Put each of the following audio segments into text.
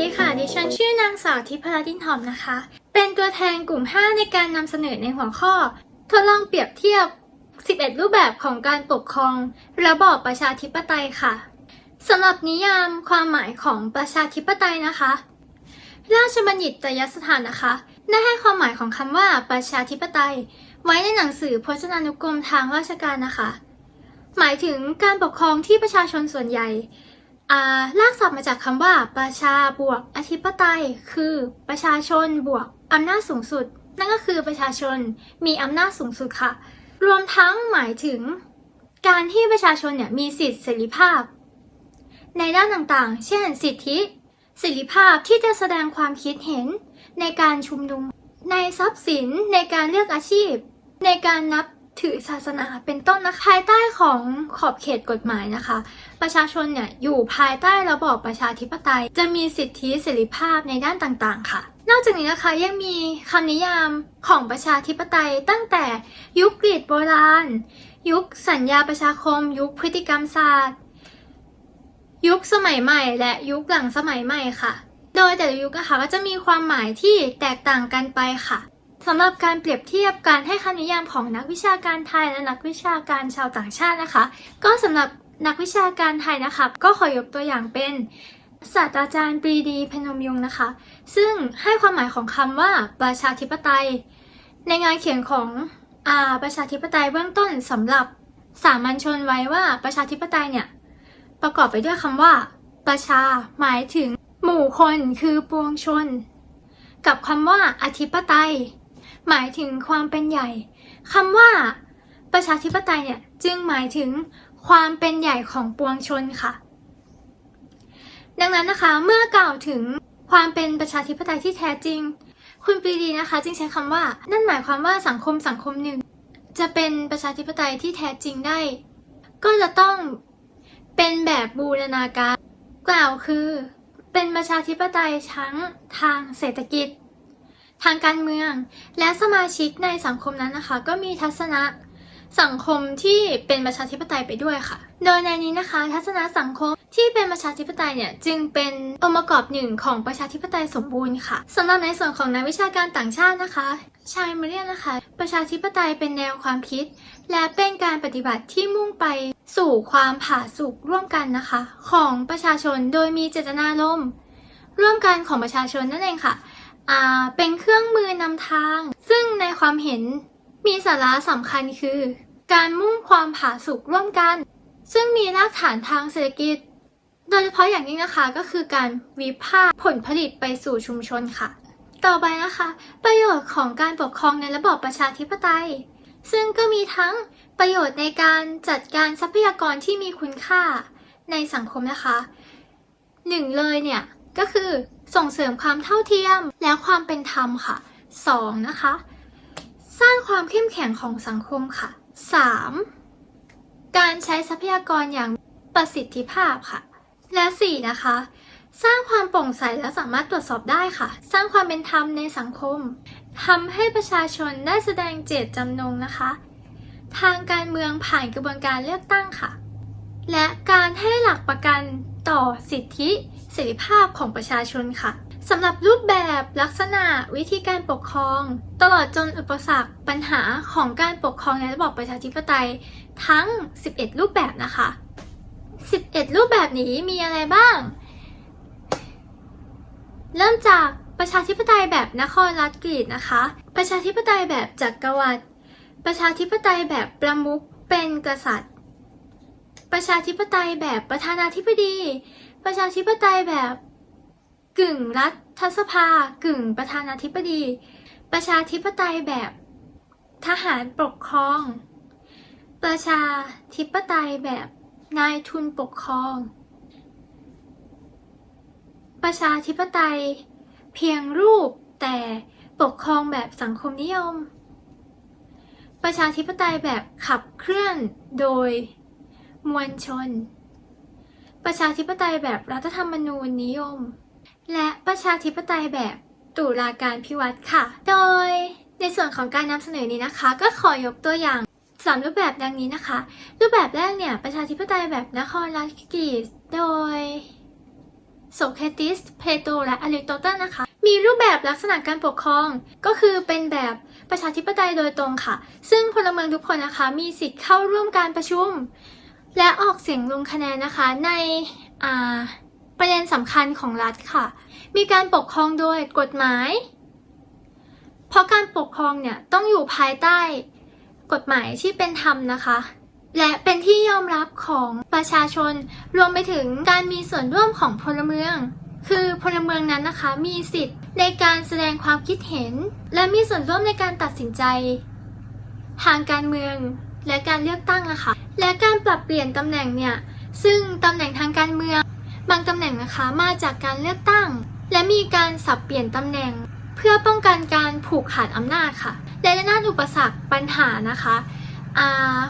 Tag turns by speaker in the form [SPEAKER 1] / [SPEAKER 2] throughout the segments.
[SPEAKER 1] ดีค่ะ ดิฉันชื่อนางสาวทิพราดินหอมนะคะ เป็นตัวแทนกลุ่ม 5 ในการนำเสนอในหัวข้อ ทดลองเปรียบเทียบ 11 รูปแบบของการปกครอง ระบอบประชาธิปไตยค่ะสำหรับนิยามความหมายของประชาธิปไตยนะคะ ราชบัณฑิตยสถานนะคะ ได้ให้ความหมายของคำว่าประชาธิปไตย ไว้ในหนังสือพจนานุกรมทางราชการนะคะ หมายถึงการปกครองที่ประชาชนส่วนใหญ่ ลากศัพท์มาจากคำว่า ประชาบวกอธิปไตย คือประชาชนบวกอำนาจสูงสุด นั่นก็คือประชาชนมีอำนาจสูงสุดค่ะ รวมทั้งหมายถึง การที่ประชาชนเนี่ยมีสิทธิเสรีภาพ ในด้านต่างๆ เช่น สิทธิเสรีภาพที่จะแสดงความคิดเห็นในการชุมนุม ในทรัพย์สินในการเลือกอาชีพ ในการนับ ถือศาสนาเป็นต้นนะคะภายใต้ของขอบเขตกฎหมายนะคะ ประชาชนเนี่ยอยู่ภายใต้ระบอบประชาธิปไตย จะมีสิทธิเสรีภาพในด้านต่างๆ ค่ะ นอกจากนี้นะคะยังมีคำนิยามของประชาธิปไตยตั้งแต่ยุคกรีกโบราณ ยุคสัญญาประชาคม ยุคพฤติกรรมศาสตร์ ยุคสมัยใหม่ และยุคหลังสมัยใหม่ค่ะ โดยแต่ละยุคนะคะก็จะมีความหมายที่แตกต่างกันไปค่ะ สำหรับการเปรียบเทียบการให้คำนิยามของนักวิชาการไทยและนักวิชาการชาวต่างชาตินะคะ ก็สำหรับนักวิชาการไทยนะคะก็ขอยกตัวอย่างเป็นศาสตราจารย์ปรีดีพนมยงค์นะคะ ซึ่งให้ความหมายของคำว่าประชาธิปไตย ในงานเขียนของอาประชาธิปไตยเบื้องต้นสำหรับสามัญชนไว้ว่าประชาธิปไตยเนี่ยประกอบไปด้วยคำว่า ประชาหมายถึงหมู่คนคือปวงชน กับคำว่าอธิปไตย หมายถึงความเป็นใหญ่คำว่า ประชาธิปไตยเนี่ยจึงหมายถึงความเป็นใหญ่ของปวงชนค่ะ ดังนั้นนะคะเมื่อกล่าวถึงความเป็นประชาธิปไตยที่แท้จริง คุณปรีดีนะคะ จึงใช้คำว่า นั่นหมายความว่าสังคมสังคมหนึ่ง จะเป็นประชาธิปไตยที่แท้จริงได้ ก็จะต้องเป็นแบบบูรณาการ กล่าวคือ เป็นประชาธิปไตยทั้งทางเศรษฐกิจ ทางการเมือง และสมาชิกในสังคมนั้นนะคะ ก็มีทัศนะสังคมที่เป็นประชาธิปไตยไปด้วยค่ะ โดยในนี้นะคะ ทัศนะสังคมที่เป็นประชาธิปไตยเนี่ยจึงเป็นองค์ประกอบหนึ่งของประชาธิปไตยสมบูรณ์ค่ะสำหรับในส่วนของนักวิชาการต่างชาตินะคะชายมาเรียนนะคะ ประชาธิปไตยเป็นแนวความคิด และเป็นการปฏิบัติที่มุ่งไปสู่ความผาสุกร่วมกันนะคะ ของประชาชนโดยมีเจตนารมณ์ร่วมกันของประชาชนนั่นเองค่ะ เป็นเครื่องมือนำทาง ซึ่งในความเห็นมีสาระสำคัญคือ การมุ่งความผาสุกร่วมกัน ซึ่งมีรากฐานทางเศรษฐกิจ โดยเฉพาะอย่างยิ่งนะคะก็คือการวิพากษ์ผลผลิตไปสู่ชุมชนค่ะ ต่อไปนะคะ ประโยชน์ของการปกครองในระบอบประชาธิปไตย ซึ่งก็มีทั้งประโยชน์ในการจัดการทรัพยากรที่มีคุณค่าในสังคมนะคะหนึ่งเลยเนี่ยก็คือ ส่งเสริมความเท่าเทียมและความเป็นธรรมค่ะ 2. นะคะ สร้างความเข้มแข็งของสังคมค่ะ 3. การใช้ทรัพยากรอย่างประสิทธิภาพค่ะ และ 4. นะคะ สร้างความโปร่งใสและสามารถตรวจสอบได้ค่ะ สร้างความเป็นธรรมในสังคมทำให้ประชาชนได้แสดงเจตจำนงนะคะ ทางการเมืองผ่านกระบวนการเลือกตั้งค่ะ และการให้หลักประกัน ต่อสิทธิเสรีภาพของประชาชนค่ะสำหรับรูปแบบลักษณะวิธีการปกครอง ตลอดจนอุปสรรคปัญหาของการปกครองในระบอบประชาธิปไตยทั้ง 11 รูปแบบนะคะ 11 รูปแบบนี้มีอะไรบ้าง เริ่มจากประชาธิปไตยแบบนครรัฐกรีกนะคะ ประชาธิปไตยแบบจักรวรรดิประชาธิปไตยแบบประมุขเป็นกษัตริย์ ประชาธิปไตยแบบประธานาธิบดี ประชาธิปไตยแบบกึ่งรัฐสภา กึ่งประธานาธิบดี ประชาธิปไตยแบบทหารปกครอง ประชาธิปไตยแบบนายทุนปกครอง ประชาธิปไตยเพียงรูปแต่ปกครองแบบสังคมนิยม ประชาธิปไตยแบบขับเคลื่อนโดย มวลชน ประชาธิปไตยแบบรัฐธรรมนูญนิยม และประชาธิปไตยแบบตุลาการพิวัตรค่ะ โดยในส่วนของการนำเสนอนี้นะคะ ก็ขอยกตัวอย่างสามรูปแบบดังนี้นะคะ รูปแบบแรกเนี่ยประชาธิปไตยแบบนครราชกิจโดยโสเครติส เพโตรและอริสโตเติลนะคะ มีรูปแบบลักษณะการปกครอง ก็คือเป็นแบบประชาธิปไตยโดยตรงค่ะ ซึ่งพลเมืองทุกคนนะคะ มีสิทธิ์เข้าร่วมการประชุม และออกเสียงลงคะแนนนะคะในประเด็นสำคัญของรัฐค่ะ มีการปกครองโดยกฎหมาย เพราะการปกครองเนี่ยต้องอยู่ภายใต้กฎหมายที่เป็นธรรมนะคะ และเป็นที่ยอมรับของประชาชน รวมไปถึงการมีส่วนร่วมของพลเมือง คือพลเมืองนั้นนะคะมีสิทธิ์ในการแสดงความคิดเห็น และมีส่วนร่วมในการตัดสินใจ ทางการเมือง และการเลือกตั้งนะคะ และการปรับเปลี่ยนตำแหน่งเนี่ย ซึ่งตำแหน่งทางการเมือง บางตำแหน่งนะคะมาจากการเลือกตั้ง และมีการสับเปลี่ยนตำแหน่ง เพื่อป้องกันการผูกขาดอำนาจค่ะ และในด้านอุปสรรคปัญหานะคะอ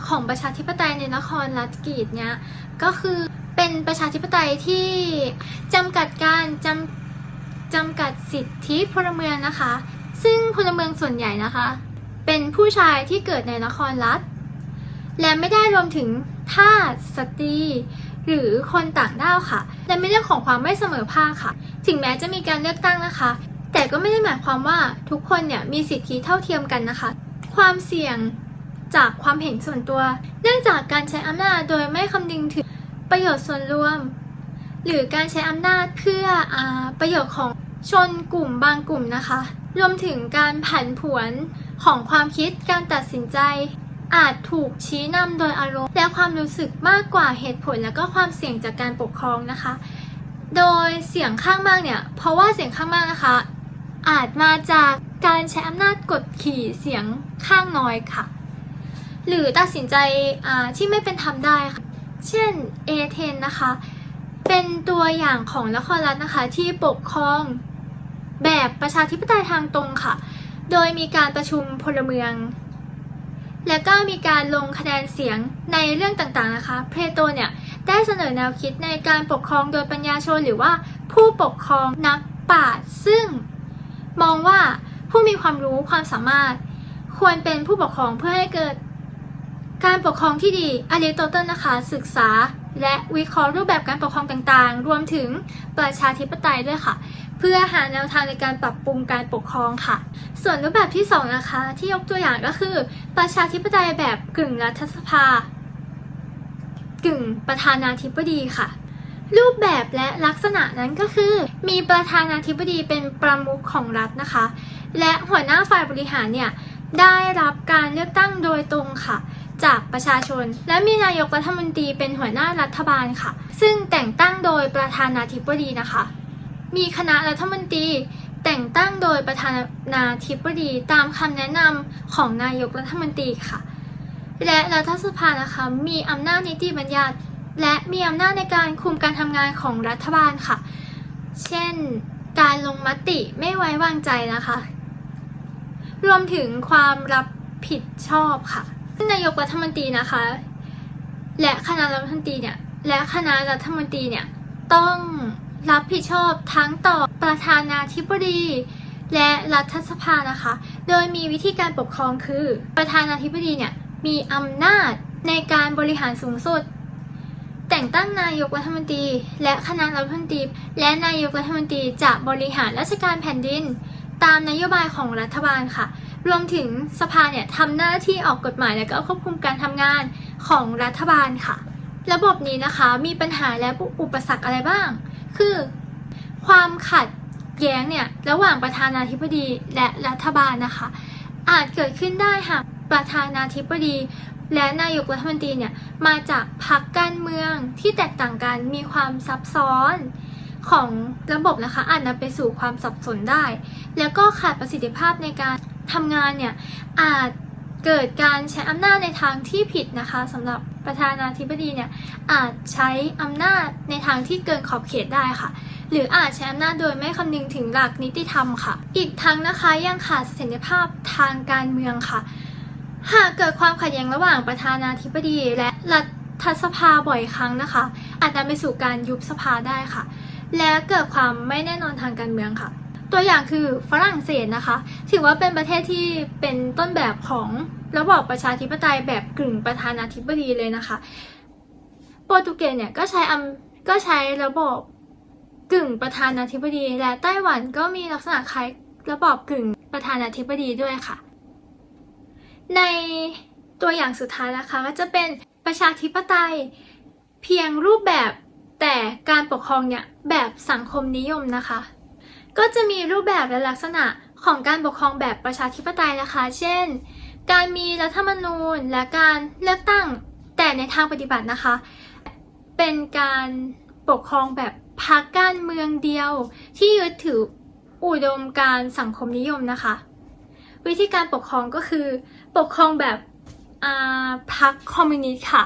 [SPEAKER 1] ของประชาธิปไตยในนครรัฐกรีฑเนี่ยก็คือเป็นประชาธิปไตยที่จำกัดการจำจำกัดสิทธิพลเมืองนะคะ ซึ่งพลเมืองส่วนใหญ่นะคะ เป็นผู้ชายที่เกิดในนครรัฐ และไม่ได้รวมถึงทาสสตรี หรือคนต่างด้าวค่ะ และไม่เรื่องของความไม่เสมอภาคค่ะ ถึงแม้จะมีการเลือกตั้งนะคะ แต่ก็ไม่ได้หมายความว่าทุกคนเนี่ยมีสิทธิเท่าเทียมกันนะคะ ความเสี่ยงจากความเห็นส่วนตัว เนื่องจากการใช้อำนาจโดยไม่คำนึงถึงประโยชน์ส่วนรวม หรือการใช้อำนาจเพื่ออประโยชน์ของชนกลุ่มบางกลุ่มนะคะ รวมถึงการผันผวนของความคิดการตัดสินใจ อาจถูกชี้นำโดยอารมณ์และความรู้สึกมากกว่าเหตุผลและก็ความเสี่ยงจากการปกครองนะคะ โดยเสียงข้างมากเนี่ยเพราะว่าเสียงข้างมากนะคะ อาจมาจากการใช้อำนาจกดขี่เสียงข้างน้อยค่ะ หรือตัดสินใจที่ไม่เป็นธรรมได้ค่ะ เช่นเอเธนนะคะ เป็นตัวอย่างของนครรัฐนะคะที่ปกครองแบบประชาธิปไตยทางตรงค่ะ โดยมีการประชุมพลเมือง แล้วก็มีการลงคะแนนเสียงในเรื่องต่างๆนะคะ เพโตเนี่ยได้เสนอแนวคิดในการปกครองโดยปัญญาชนหรือว่าผู้ปกครองนักปราชญ์ซึ่งมองว่าผู้มีความรู้ความสามารถ ควรเป็นผู้ปกครองเพื่อให้เกิดการปกครองที่ดีอริสโตเติลนะคะ ศึกษา และวิเคราะห์รูปแบบการปกครองต่างๆ รวมถึงประชาธิปไตยด้วยค่ะ เพื่อหาแนวทางในการปรับปรุงการปกครองค่ะ ส่วนรูปแบบที่สองนะคะ ที่ยกตัวอย่างก็คือ ประชาธิปไตยแบบกึ่งรัฐสภา กึ่งประธานาธิบดีค่ะ รูปแบบและลักษณะนั้นก็คือ มีประธานาธิบดีเป็นประมุขของรัฐนะคะ และหัวหน้าฝ่ายบริหารเนี่ยได้รับการเลือกตั้งโดยตรงค่ะ ประชาชน และมีนายกรัฐมนตรีเป็นหัวหน้ารัฐบาลค่ะ ซึ่งแต่งตั้งโดยประธานาธิบดีนะคะ มีคณะรัฐมนตรีแต่งตั้งโดยประธานาธิบดีตามคำแนะนำของนายกรัฐมนตรีค่ะ และรัฐสภานะคะมีอำนาจนิติบัญญัติ และมีอำนาจในการคุมการทำงานของรัฐบาลค่ะ เช่น การลงมติไม่ไว้วางใจนะคะ รวมถึงความรับผิดชอบค่ะ นายกรัฐมนตรีนะคะ และคณะรัฐมนตรีเนี่ยและคณะรัฐมนตรีเนี่ยต้องรับผิดชอบทั้งต่อประธานาธิบดีและรัฐสภานะคะ โดยมีวิธีการปกครองคือประธานาธิบดีเนี่ยมีอำนาจในการบริหารสูงสุด แต่งตั้งนายกรัฐมนตรี และคณะรัฐมนตรี และนายกรัฐมนตรีจะบริหารราชการแผ่นดิน ตามนโยบายของรัฐบาลค่ะ รวมถึงสภาเนี่ยทำหน้าที่ออกกฎหมายและก็ควบคุมการทำงานของรัฐบาลค่ะ ระบบนี้นะคะมีปัญหาและอุปสรรคอะไรบ้าง คือ ความขัดแย้งเนี่ยระหว่างประธานาธิบดีและรัฐบาลนะคะ อาจเกิดขึ้นได้หากประธานาธิบดีและนายกรัฐมนตรีเนี่ยมาจากพรรคการเมืองที่แตกต่างกันมีความซับซ้อนของระบบนะคะอาจนำไปสู่ความสับสนได้ แล้วก็ขาดประสิทธิภาพในการ ทำงานเนี่ยอาจเกิดการใช้อำนาจในทางที่ผิดนะคะสำหรับประธานาธิบดีเนี่ยอาจใช้อำนาจในทางที่เกินขอบเขตได้ค่ะ หรืออาจใช้อำนาจโดยไม่คำนึงถึงหลักนิติธรรมค่ะ อีกทั้งนะคะยังขาดเสถียรภาพทางการเมืองค่ะ หากเกิดความขัดแย้งระหว่างประธานาธิบดีและรัฐสภาบ่อยครั้งนะคะ อาจนำไปสู่การยุบสภาได้ค่ะ และเกิดความไม่แน่นอนทางการเมืองค่ะ ตัวอย่างคือฝรั่งเศสนะคะ ถือว่าเป็นประเทศที่เป็นต้นแบบของระบอบประชาธิปไตยแบบกึ่งประธานาธิบดีเลยนะคะ โปรตุเกสเนี่ยก็ใช้อำก็ใช้ระบอบกึ่งประธานาธิบดี และไต้หวันก็มีลักษณะคล้ายระบอบกึ่งประธานาธิบดีด้วยค่ะ ในตัวอย่างสุดท้ายนะคะก็จะเป็นประชาธิปไตยเพียงรูปแบบแต่การปกครองเนี่ยแบบสังคมนิยมนะคะ ก็จะมีรูปแบบและลักษณะของการปกครองแบบประชาธิปไตยนะคะ เช่น การมีรัฐธรรมนูญและการเลือกตั้งแต่ในทางปฏิบัตินะคะ เป็นการปกครองแบบพรรคการเมืองเดียว ที่ยึดถืออุดมการสังคมนิยมนะคะ วิธีการปกครองก็คือ ปกครองแบบพรรคคอมมิวนิสต์ค่ะ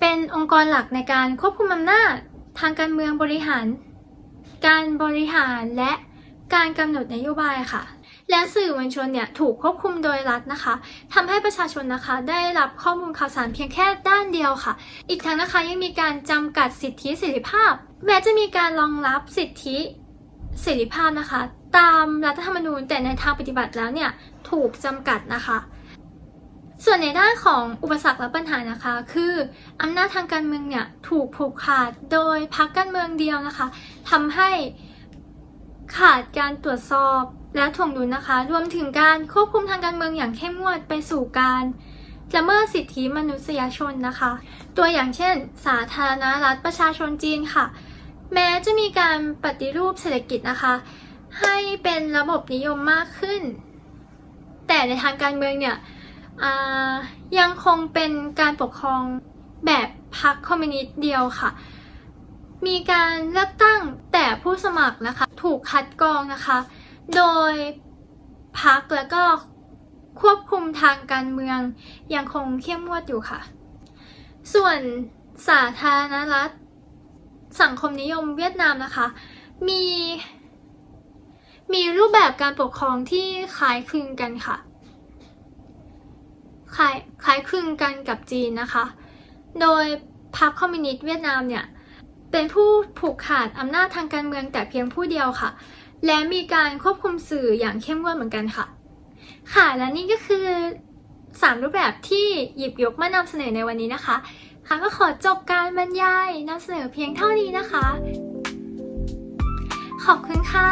[SPEAKER 1] เป็นองค์กรหลักในการควบคุมอำนาจทางการเมืองบริหาร การบริหารและการกำหนดนโยบายค่ะ และสื่อมวลชนเนี่ยถูกควบคุมโดยรัฐนะคะทำให้ประชาชนนะคะ ได้รับข้อมูลข่าวสารเพียงแค่ด้านเดียวค่ะ อีกทั้งนะคะยังมีการจำกัดสิทธิเสรีภาพ แม้จะมีการรองรับสิทธิเสรีภาพนะคะ ตามรัฐธรรมนูญแต่ในทางปฏิบัติแล้วเนี่ยถูกจำกัดนะคะ ส่วนในด้านของอุปสรรคและปัญหานะคะ คืออำนาจทางการเมืองเนี่ยถูกผูกขาดโดยพรรคการเมืองเดียวนะคะทำให้ขาดการตรวจสอบและถ่วงดุลนะคะ รวมถึงการควบคุมทางการเมืองอย่างเข้มงวดไปสู่การละเมิดสิทธิมนุษยชนนะคะ ตัวอย่างเช่น สาธารณรัฐประชาชนจีนค่ะ แม้จะมีการปฏิรูปเศรษฐกิจนะคะ ให้เป็นระบบนิยมมากขึ้น แต่ในทางการเมืองเนี่ย ยังคงเป็นการปกครองแบบพรรคคอมมิวนิสต์เดียวค่ะ มีการเลือกตั้งแต่ผู้สมัครนะคะ ถูกคัดกรองนะคะ โดยพรรคแล้วก็ควบคุมทางการเมืองยังคงเข้มงวดอยู่ค่ะ ส่วนสาธารณรัฐ สังคมนิยมเวียดนามนะคะ มี มีรูปแบบการปกครองที่คล้ายคลึงกันค่ะ คล้ายคล้ายคลึงกันกับจีนนะคะ โดยพรรคคอมมิวนิสต์เวียดนามเนี่ยเป็นผู้ผูกขาดอำนาจทางการเมืองแต่เพียงผู้เดียวค่ะ และมีการควบคุมสื่ออย่างเข้มงวดเหมือนกันค่ะ ค่ะและนี่ก็คือ 3 รูปแบบที่หยิบยกมานำเสนอในวันนี้นะคะค่ะก็ขอจบการบรรยายนำเสนอเพียงเท่านี้นะคะ ขอบคุณค่ะ